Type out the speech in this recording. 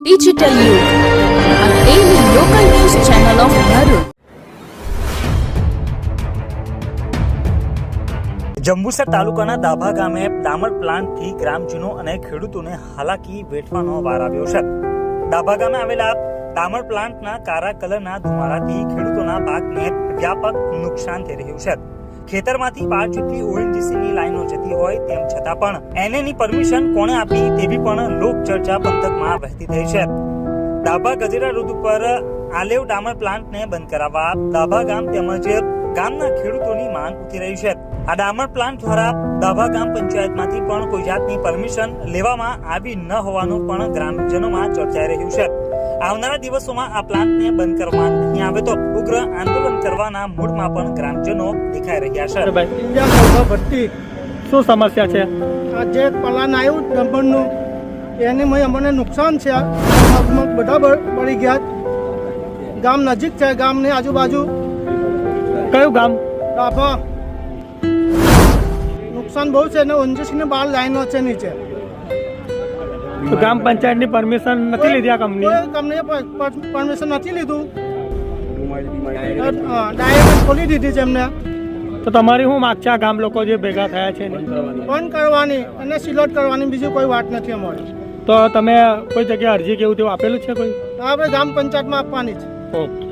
Digital યુગ news channel of Bharuch. Jambusar તાલુકાના દાભા ગામે ડામર પ્લાન્ટથી ગ્રામજનો અને ખેડૂતોને હાલાકી વેઠવાનો વાર આવ્યો છે દાભા ગામે આવેલા ડામર પ્લાન્ટના કારા કલરના ધુમાડાથી ખેડૂતોના પાકને વ્યાપક નુકસાન થઈ રહ્યું છે ખેતરમાંથી બાર જેટલી ઓએનજીસીની લાઈનો જતી હોય તેમ છતાં પણ એનએની પરમિશન કોણે આપી તેવી પણ લોક ચર્ચા પંથકમાં વહેતી થઈ છે. દાભા ગજેરા રોડ ઉપર આલેવ ડામર પ્લાન્ટને બંધ કરાવવા દાભા ગામ તેમજ ગામના ખેડૂતોની માંગ ઉઠી રહી છે. આ ડામર પ્લાન્ટ દ્વારા દાભા ગામ પંચાયતમાંથી પણ કોઈ જાતની પરમિશન લેવામાં આવી ન હોવાનું પણ ગ્રામજનોમાં ચર્ચાઈ રહ્યું છે. આવનારા દિવસોમાં આ પ્લાન્ટને બંધ કરવામાં નહીં આવે તો ઉગ્ર આંદોલન કરવાના મૂડમાં પણ ગ્રામજનો દેખાઈ રહ્યા છે. ભટ્ટી શું સમસ્યા છે? આ જે પલાન આવ્યું દમણનું એને અમને નુકસાન છે. બધા પડી ગયા. ગામ નજીક છે. ગામની આજુબાજુ કયું ગામ? ડાભા. નુકસાન બહુ છે ને ઓંજસીની બાર લાઈનો છે નીચે. તો ગ્રામ પંચાયતની પરમિશન નથી લીધી આ કંપની કંપનીએ પરમિશન નથી લીધું. ડાયરેક્ટ ખોલી દીધી છે એમને. તો તમારી શું માગ છે? આ ગામ લોકો જે ભેગા થયા છે? બંધ કરવાની અને સિલોટ કરવાની બીજી કોઈ વાત નથી અમારી. તો તમે કોઈ જગ્યાએ અરજી કેવું તેવું આપેલું છે કોઈ? આપણે ગ્રામ પંચાયતમાં આપવાની છે ઓકે.